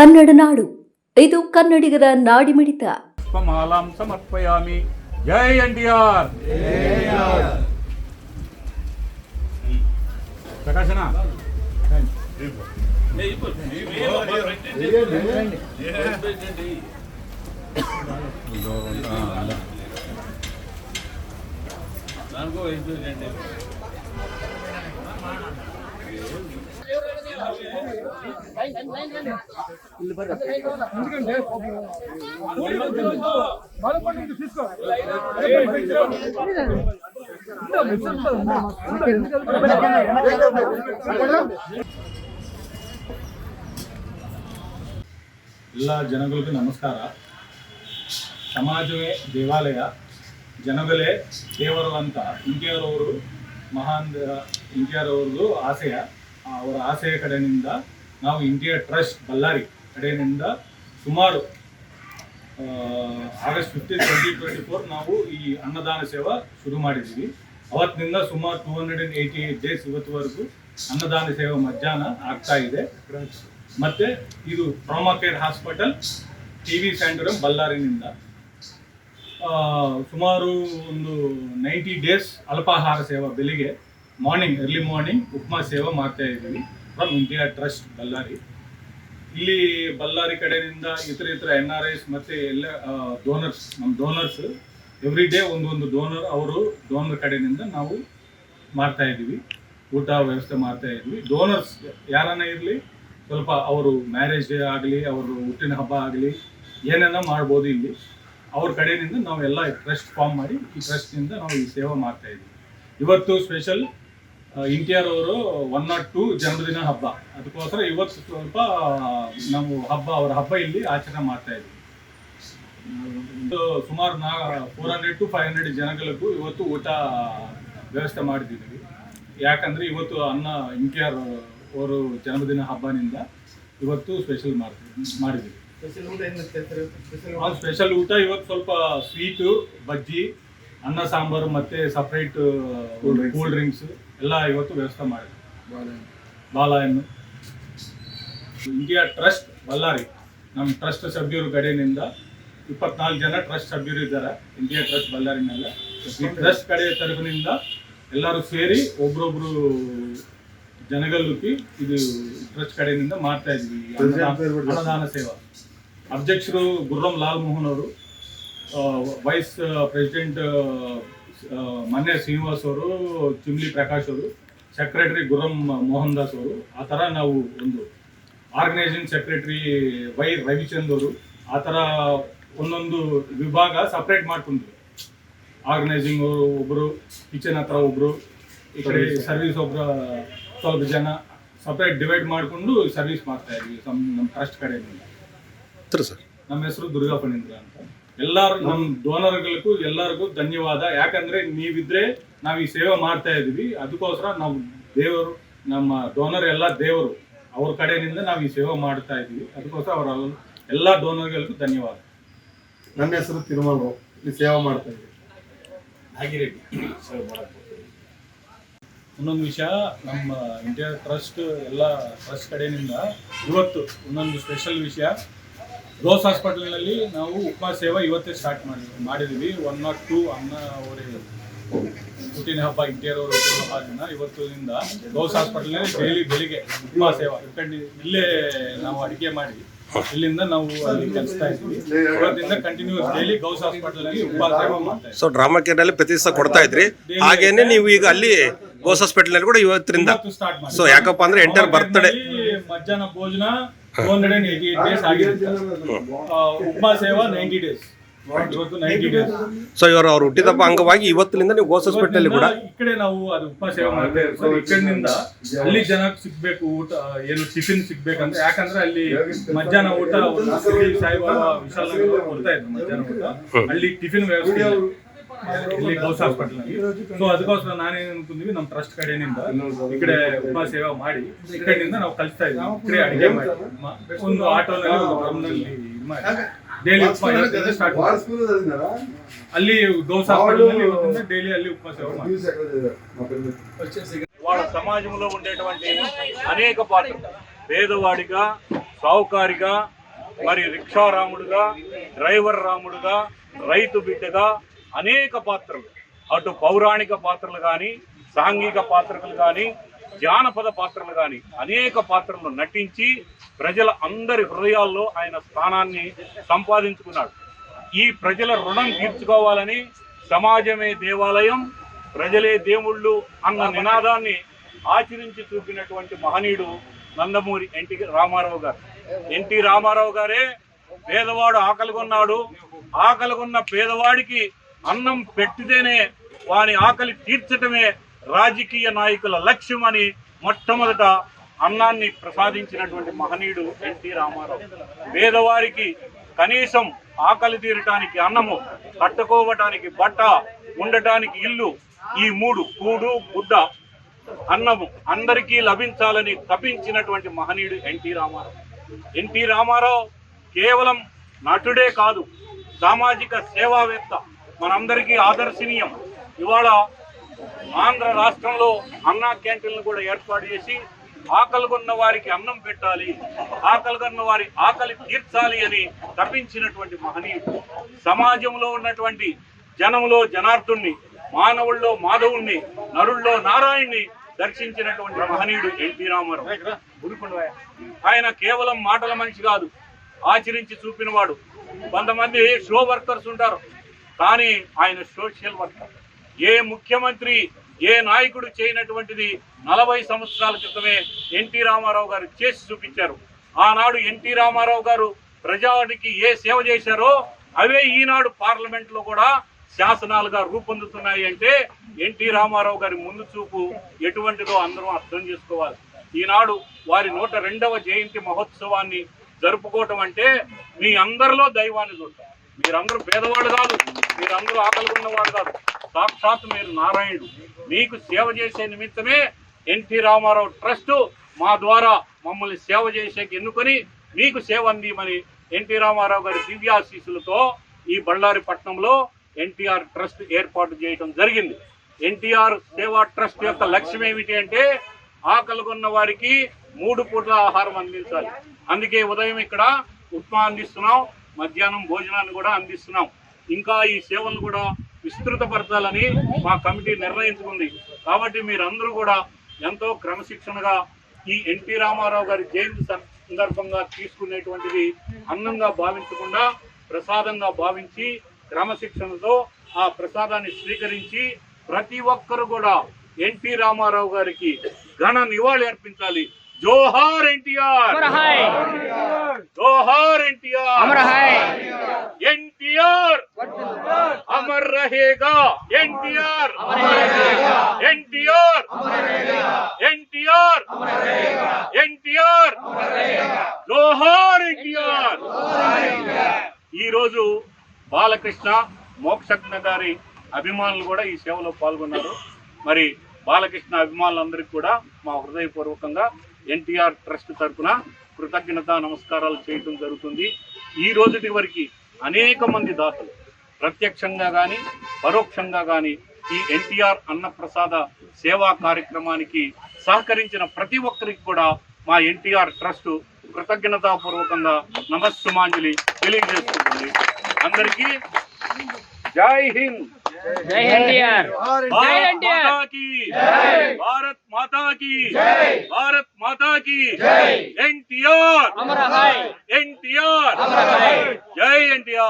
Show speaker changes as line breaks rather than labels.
ಕನ್ನಡ ನಾಡು ಇದು ಕನ್ನಡಿಗರ ನಾಡಿಮಿಡಿತ
ಸ್ವಮಹಾಲಾಂ ಸಮರ್ಪಯಾಮಿ ಜೈ ಎನ್ಡಿಆರ್ ಪ್ರಕಾಶನ ನಾಲ್ಕು ಎಲ್ಲ ಜನಗಳಿಗೂ ನಮಸ್ಕಾರ. ಸಮಾಜವೇ ದೇವಾಲಯ ಜನಗಳೇ ದೇವರು ಅಂತ ಇಂಡಿಯಾರವರು ಮಹಾನ್ ಇಂಡಿಯಾರವ್ರದ್ದು ಆಸೆಯ ಅವರ ಆಸೆಯ ಕಡೆಯಿಂದ ನಾವು ಇಂಡಿಯಾ ಟ್ರಸ್ಟ್ ಬಳ್ಳಾರಿ ಕಡೆಯಿಂದ ಸುಮಾರು August fifteen twenty twenty four ನಾವು ಈ ಅನ್ನದಾನ ಸೇವಾ ಶುರು ಮಾಡಿದ್ದೀವಿ. ಅವತ್ತಿನಿಂದ ಸುಮಾರು two hundred and eighty eight days ಇವತ್ತುವರೆಗೂ ಅನ್ನದಾನ ಸೇವೆ ಮಧ್ಯಾಹ್ನ ಆಗ್ತಾ ಇದೆ. ಮತ್ತೆ ಇದು trauma care hospital T V centre ಬಳ್ಳಾರಿನಿಂದ ಸುಮಾರು ಒಂದು ನೈಂಟಿ ಡೇಸ್ ಅಲ್ಪಾಹಾರ ಸೇವಾ, ಬೆಳಿಗ್ಗೆ ಮಾರ್ನಿಂಗ್ ಎರ್ಲಿ ಮಾರ್ನಿಂಗ್ ಉಪ್ಮಾ ಸೇವೆ ಮಾಡ್ತಾ ಇದ್ದೀವಿ. ಫ್ರಮ್ ಇಂಡಿಯಾ ಟ್ರಸ್ಟ್ ಬಳ್ಳಾರಿ ಇಲ್ಲಿ ಬಳ್ಳಾರಿ ಕಡೆಯಿಂದ ಇತರ ಇತರ ಎನ್ ಆರ್ ಐಸ್ ಮತ್ತೆ ಎಲ್ಲ ಡೋನರ್ಸ್ ನಮ್ಮ ಡೋನರ್ಸ್ ಎವ್ರಿ ಡೇ ಒಂದೊಂದು ಡೋನರ್ ಅವರು ಡೋನರ್ ಕಡೆಯಿಂದ ನಾವು ಮಾಡ್ತಾ ಇದ್ದೀವಿ. ಊಟ ವ್ಯವಸ್ಥೆ ಮಾಡ್ತಾ ಇದ್ವಿ ಡೋನರ್ಸ್ ಯಾರನ್ನ ಇರಲಿ, ಸ್ವಲ್ಪ ಅವರು ಮ್ಯಾರೇಜ್ ಡೇ ಆಗಲಿ, ಅವರು ಹುಟ್ಟಿನ ಹಬ್ಬ ಆಗಲಿ, ಏನೇನ ಮಾಡ್ಬೋದು ಇಲ್ಲಿ. ಅವ್ರ ಕಡೆಯಿಂದ ನಾವು ಎಲ್ಲ ಟ್ರಸ್ಟ್ ಫಾರ್ಮ್ ಮಾಡಿ ಈ ಟ್ರಸ್ಟಿಂದ ನಾವು ಈ ಸೇವೆ ಮಾಡ್ತಾ ಇದ್ದೀವಿ. ಇವತ್ತು ಸ್ಪೆಷಲ್ ಇಂಟಿಯಾರ್ ಅವರು ಒನ್ ನಾಟ್ ಟೂ ಜನ್ಮದಿನ ಹಬ್ಬ. ಅದಕ್ಕೋಸ್ಕರ ಇವತ್ತು ಸ್ವಲ್ಪ ನಾವು ಹಬ್ಬ ಅವರ ಹಬ್ಬ ಇಲ್ಲಿ ಆಚರಣೆ ಮಾಡ್ತಾ ಇದ್ದೀವಿ ಇದು ಸುಮಾರು ನಾ four hundred to five hundred ಜನಗಳಿಗೂ ಇವತ್ತು ಊಟ ವ್ಯವಸ್ಥೆ ಮಾಡಿದ್ದೀವಿ. ಯಾಕಂದ್ರೆ ಇವತ್ತು ಅನ್ನ ಇಂಟಿಯಾರ್ ಅವರು ಜನ್ಮದಿನ ಹಬ್ಬನಿಂದ ಇವತ್ತು ಸ್ಪೆಷಲ್ ಮಾಡ್ತೀವಿ ಮಾಡಿದ್ದೀವಿ. ಸ್ಪೆಷಲ್ ಊಟ ಇವತ್ತು ಸ್ವಲ್ಪ ಸ್ವೀಟು ಬಜ್ಜಿ ಅನ್ನ ಸಾಂಬಾರು ಮತ್ತೆ ಸಪ್ರೇಟ್ ಕೂಲ್ ಡ್ರಿಂಕ್ಸ್ ಎಲ್ಲ ಇವತ್ತು ವ್ಯವಸ್ಥೆ ಮಾಡಿದ್ವಿ ಬಾಲಹಣ್ಣು ಇಂಡಿಯಾ ಟ್ರಸ್ಟ್ ಬಳ್ಳಾರಿ ನಮ್ಮ ಟ್ರಸ್ಟ್ ಸಭ್ಯರು ಕಡೆಯಿಂದ ಇಪ್ಪತ್ನಾಲ್ಕು ಜನ ಟ್ರಸ್ಟ್ ಸಭ್ಯರು ಇದ್ದಾರೆ ಇಂಡಿಯಾ ಟ್ರಸ್ಟ್ ಬಳ್ಳಾರಿನಲ್ಲ ಈ ಟ್ರಸ್ಟ್ ಕಡೆ ತರಫಿನಿಂದ ಎಲ್ಲರೂ ಸೇರಿ ಒಬ್ರೊಬ್ರು ಜನಗಲ್ಲುಕಿ ಇದು ಟ್ರಸ್ಟ್ ಕಡೆಯಿಂದ ಮಾಡ್ತಾ ಇದ್ವಿ ಅನುದಾನ ಸೇವಾ. ಅಧ್ಯಕ್ಷರು ಗುರುರಾಮ್ ಲಾಲ್ ಮೋಹನ್ ಅವರು ವೈಸ್ ಪ್ರೆಸಿಡೆಂಟ್ ಮನ್ಯ ಶ್ರೀನಿವಾಸ್ ಅವರು ಚಿಮ್ಲಿ ಪ್ರಕಾಶ್ ಅವರು ಸೆಕ್ರೆಟರಿ ಗುರಂ ಮೋಹನ್ ದಾಸ್ ಅವರು ಆ ಥರ ನಾವು ಒಂದು ಆರ್ಗನೈಸಿಂಗ್ ಸೆಕ್ರೆಟರಿ ವೈ ರವಿಚಂದ್ ಅವರು ಆ ಥರ ಒಂದೊಂದು ವಿಭಾಗ ಸಪ್ರೇಟ್ ಮಾಡ್ಕೊಂಡ್ರು ಆರ್ಗನೈಸಿಂಗ್ ಅವರು ಒಬ್ಬರು ಕಿಚನ್ ಹತ್ರ ಒಬ್ಬರು ಈ ಕಡೆ ಸರ್ವಿಸ್ ಒಬ್ಬರ ಸ್ವಲ್ಪ ಜನ ಸಪ್ರೇಟ್ ಡಿವೈಡ್ ಮಾಡಿಕೊಂಡು ಸರ್ವಿಸ್ ಮಾಡ್ತಾ ಇದ್ವಿ ನಮ್ಮ ಟ್ರಸ್ಟ್ ಕಡೆಯಿಂದ. ನಮ್ಮ ಹೆಸರು ದುರ್ಗಾ ಫಣೀಂದ್ರ ಅಂತ. ಎಲ್ಲಾರು ನಮ್ಮ ಡೋನರ್ಗಳಿಗೂ ಎಲ್ಲರಿಗೂ ಧನ್ಯವಾದ. ಯಾಕಂದ್ರೆ ನೀವಿದ್ರೆ ನಾವು ಈ ಸೇವೆ ಮಾಡ್ತಾ ಇದೀವಿ ಅದಕ್ಕೋಸ್ಕರ ನಾವು ದೇವರು ನಮ್ಮ ಡೋನರ್ ಎಲ್ಲ ದೇವರು. ಅವ್ರ ಕಡೆಯಿಂದ ನಾವು ಈ ಸೇವೆ ಮಾಡ್ತಾ ಇದೀವಿ ಅದಕ್ಕೋಸ್ಕರ ಅವರ ಎಲ್ಲ ಡೋನರ್ಗಳಿಗೂ ಧನ್ಯವಾದ.
ನನ್ನ ಹೆಸರು ತಿರುಮಲ. ಈ ಸೇವೆ ಮಾಡ್ತಾ ಇದ್ದೀವಿ.
ಒಂದೊಂದು ವಿಷಯ ನಮ್ಮ ಇಂಡಿಯಾ ಟ್ರಸ್ಟ್ ಎಲ್ಲ ಟ್ರಸ್ಟ್ ಕಡೆಯಿಂದ ಇವತ್ತು ಒಂದೊಂದು ಸ್ಪೆಷಲ್ ವಿಷಯ. ರೋಸ್ ಹಾಸ್ಪಿಟಲ್ನಲ್ಲಿ ನಾವು ಉಪ್ಮಾ ಸೇವೆ ಇವತ್ತೇ ಸ್ಟಾರ್ಟ್ ಮಾಡಿದ್ವಿ. ಮಾಡಿದ್ದೀವಿ ಒನ್ ನಾಟ್ ಟು ಅನ್ನ ಅವರಿಗೆ ಹುಟ್ಟಿನ ಹಬ್ಬ ಇಂಟಿಯರ್ ಅವರ ಹುಟ್ಟಿನ ಹಬ್ಬ ದಿನ ಇವತ್ತಿನಿಂದ ರೋಸ್ ಹಾಸ್ಪಿಟಲ್ನಲ್ಲಿ ಡೈಲಿ ಬೆಳಿಗ್ಗೆ ಉಪ್ಮಾ ಸೇವಾ. ಇಲ್ಲೇ ನಾವು ಅಡುಗೆ ಮಾಡಿ ಇಲ್ಲಿಂದ ನಾವು ಅಲ್ಲಿ ಕಲಿಸ್ತಾ ಇದ್ವಿ ಇವತ್ತಿಂದ ಕಂಟಿನ್ಯೂಸ್ ಡೈಲಿ ಗೌಸ್ ಸೇವೆ ಮಾಡ್ತಾ ಇದ್ವಿ
ಸೊ ಡ್ರಾಮಾ ಕೇರ್ನಲ್ಲಿ ಪ್ರತಿ ದಿವಸ ಕೊಡ್ತಾ ಇದ್ರಿ. ಹಾಗೇನೆ ನೀವು ಈಗ ಅಲ್ಲಿ ಗೌಸ್ ಹಾಸ್ಪಿಟಲ್ ಕೂಡ ಇವತ್ತರಿಂದ
ಮಾಡಿ.
ಸೊ ಯಾಕಪ್ಪ ಅಂದ್ರೆ ಎಂಟರ್ ಬರ್ತ್ಡೇ
ಮಧ್ಯಾಹ್ನ ಭೋಜನ hundred and eighty eight days ಆಗಿರುತ್ತೆ. ಆ, ಉಪಮಾ ಸೇವಾ ನೈಂಟಿ ಡೇಸ್ ಇವತ್ತು ನೈಂಟಿ ಡೇಸ್
ಸೊ ಇವರು ಅವ್ರು ಹುಟ್ಟಿದಪ್ಪ ಅಂಗವಾಗಿ ಇವತ್ತಿನಿಂದ ನೀವು ಗೋಸ್ ಹಾಸ್ಪಿಟಲ್ ಕೂಡ
ಈ ಕಡೆ ನಾವು ಅದು ಉಪ್ಮಾ ಸೇವೆ ಮಾಡ್ತಾ ಸೊ ಸರ್ ಈ ಕಡೆಯಿಂದ ಅಲ್ಲಿ ಜನಕ್ಕೆ ಸಿಗ್ಬೇಕು ಊಟ ಏನು ಟಿಫಿನ್ ಸಿಗ್ಬೇಕಂದ್ರೆ ಯಾಕಂದ್ರೆ ಅಲ್ಲಿ ಮಧ್ಯಾಹ್ನ ಊಟ ಸಾಯಿಬಾಬಾ ವಿಶಾಲ ಕೊಡ್ತಾ ಇದ್ರು ಮಧ್ಯಾಹ್ನ ಊಟ. ಅಲ್ಲಿ ಟಿಫಿನ್ ವ್ಯವಸ್ಥೆ ಇಲ್ಲ. ಇಲ್ಲಿ ಗೌಸ್ ಹಾಸ್ಪಿಟಲ್ ಸೊ ಅದಕ್ಕೋಸ್ಕರ ನಾನೇನ್ ಅನ್ಕೊಂಡ್ವಿ ನಮ್ಮ ಟ್ರಸ್ಟ್ ಕಡೆಯಿಂದ ಈ ಕಡೆ ಉಪಮಾ ಸೇವೆ ಮಾಡಿ ಈ ಕಡೆಯಿಂದ ನಾವು ಕಲಿಸ್ತಾ ಇದ್ವಿ ಈ ಕಡೆ ಅಡಿಗೆ ಮಾಡಿ ಮ- ಒಂದು ಆಟೋನಲ್ಲಿ ಒಂದು ಡ್ರಮ್ನಲ್ಲಿ ಇದು ಮಾಡಿ ಡೈಲಿ ಉಪಮಾ ಇವತ್ತಿಂದ ಸ್ಟಾರ್ಟ್ ಮಾಡಿ ಅಲ್ಲಿ గౌస్ హాస్పిటల్ ಇವತ್ತಿಂದ డైలీ ಅಲ್ಲಿ ಉಪವಾಸ వాళ్ళ సమాజంలో ఉండేటువంటి అనేక పాత్రలు పేదవాడిగా
సావుకారిగా మరి రిక్షా రాముడుగా డ్రైవర్ రాముడుగా రైతు బిడ్డగా అనేక పాత్రలు. అటు పౌరాణిక పాత్రలు కానీ సాంఘిక పాత్రలు కానీ జానపద పాత్రలు కానీ అనేక పాత్రలు నటించి ప్రజల అందరి హృదయాల్లో ఆయన స్థానాన్ని సంపాదించుకున్నాడు. ఈ ప్రజల రుణం తీర్చుకోవాలని సమాజమే దేవాలయం ప్రజలే దేవుళ్ళు అన్న నినాదాన్ని ఆచరించి చూపినటువంటి మహనీయుడు నందమూరి ఎన్టీ రామారావు గారు. ఎన్టీ రామారావు గారే పేదవాడు ఆకలిగొన్నాడు. ఆకలిగొన్న పేదవాడికి అన్నం పెట్టితేనే వాని ఆకలి తీర్చటమే రాజకీయ నాయకుల లక్ష్యం అని మొట్టమొదట అన్నాన్ని ప్రసాదించినటువంటి మహనీయుడు ఎన్టీ రామారావు. పేదవారికి కనీసం ఆకలి తీరటానికి అన్నము కట్టుకోవటానికి బట్ట ఉండటానికి ఇల్లు ఈ మూడు కూడు గుడ్డ అన్నము అందరికీ లభించాలని తపించినటువంటి మహనీయుడు ఎన్టీ రామారావు. ఎన్టీ రామారావు కేవలం నటుడే కాదు సామాజిక సేవావేత్త మనందరికీ ఆదర్శనీయం. ఇవాళ ఆంధ్ర రాష్ట్రంలో అన్నా క్యాంటీన్లు కూడా ఏర్పాటు చేసి ఆకలిగొన్న వారికి అన్నం పెట్టాలి ఆకలిగొన్న వారి ఆకలి తీర్చాలి అని తప్పించినటువంటి మహనీయుడు. సమాజంలో ఉన్నటువంటి జనంలో జనార్దుణ్ణి మానవుల్లో మాధవుణ్ణి నరుల్లో నారాయణ్ణి దర్శించినటువంటి మహనీయుడు ఎన్టీ రామారావు. ఆయన కేవలం మాటల మనిషి కాదు ఆచరించి చూపినవాడు. కొంతమంది షో వర్కర్స్ ఉంటారు. కానీ ఆయన సోషల్ వర్కర్. ఏ ముఖ్యమంత్రి ఏ నాయకుడు చేయనటువంటిది నలభై సంవత్సరాల క్రితమే ఎన్టీ రామారావు గారు చేసి చూపించారు. ఆనాడు ఎన్టీ రామారావు గారు ప్రజానికి ఏ సేవ చేశారో అవే ఈనాడు పార్లమెంట్లో కూడా శాసనాలుగా రూపొందుతున్నాయి అంటే ఎన్టీ రామారావు గారి ముందు చూపు ఎటువంటిదో అందరం అర్థం చేసుకోవాలి. ఈనాడు వారి నూట రెండవ జయంతి మహోత్సవాన్ని జరుపుకోవటం అంటే మీ అందరిలో దైవాన్ని చూడటం. మీరందరూ పేదవాళ్ళు కాదు. మీరందరూ ఆకలి ఉన్నవాడు కాదు. సాక్షాత్ మీరు నారాయణుడు. మీకు సేవ చేసే నిమిత్తమే ఎన్టీ రామారావు ట్రస్ట్ మా ద్వారా మమ్మల్ని సేవ చేసేకి ఎన్నుకొని మీకు సేవ అందిమని ఎన్టీ రామారావు గారి దివ్యాశీసులతో ఈ బళ్ళారి పట్టణంలో ఎన్టీఆర్ ట్రస్ట్ ఏర్పాటు చేయడం జరిగింది. ఎన్టీఆర్ సేవా ట్రస్ట్ యొక్క లక్ష్యం ఏమిటి అంటే ఆకలిగొన్న వారికి మూడు పూట్ల ఆహారం అందించాలి. అందుకే ఉదయం ఇక్కడ ఉప్మా అందిస్తున్నాం మధ్యాహ్నం భోజనాన్ని కూడా అందిస్తున్నాం. ఇంకా ఈ సేవలను కూడా విస్తృతపరచాలని మా కమిటీ నిర్ణయించుకుంది. కాబట్టి మీరందరూ కూడా ఎంతో క్రమశిక్షణగా ఈ ఎన్టీ రామారావు గారి జయంతి సందర్భంగా తీసుకునేటువంటిది అన్నంగా భావించకుండా ప్రసాదంగా భావించి క్రమశిక్షణతో ఆ ప్రసాదాన్ని స్వీకరించి ప్రతి ఒక్కరు కూడా ఎన్టీ రామారావు గారికి ఘన నివాళి అర్పించాలి. జోహార్ ఎన్టీఆర్! జోహార్ ఎన్టీఆర్! ఎన్టీఆర్. అమర్ రహేగా ఎన్టీఆర్. ఎన్టీఆర్. ఎన్టీఆర్. ఎన్టీఆర్. జోహార్ ఎన్టీఆర్. ఈ రోజు బాలకృష్ణ మోక్షజ్ఞ గారి అభిమానులు కూడా ఈ సేవలో పాల్గొన్నారు. మరి బాలకృష్ణ అభిమానులందరికీ కూడా మా హృదయపూర్వకంగా ఎన్టీఆర్ ట్రస్ట్ తరఫున కృతజ్ఞత నమస్కారాలు చేయటం జరుగుతుంది. ఈ రోజుటి వరకు అనేక మంది దాతలు ప్రత్యక్షంగా కానీ పరోక్షంగా కానీ ఈ ఎన్టీఆర్ అన్నప్రసాద సేవా కార్యక్రమానికి సహకరించిన ప్రతి ఒక్కరికి కూడా మా ఎన్టీఆర్ ట్రస్ట్ కృతజ్ఞతాపూర్వకంగా నమస్సుమాంజలి తెలియజేసుకుంటుంది. అందరికీ జై హింద్. భారత్ మాతా కీ భారత్ మాతా కీ భారత్ మాతా కీ ఎన్టీఆర్. ఎన్టీఆర్.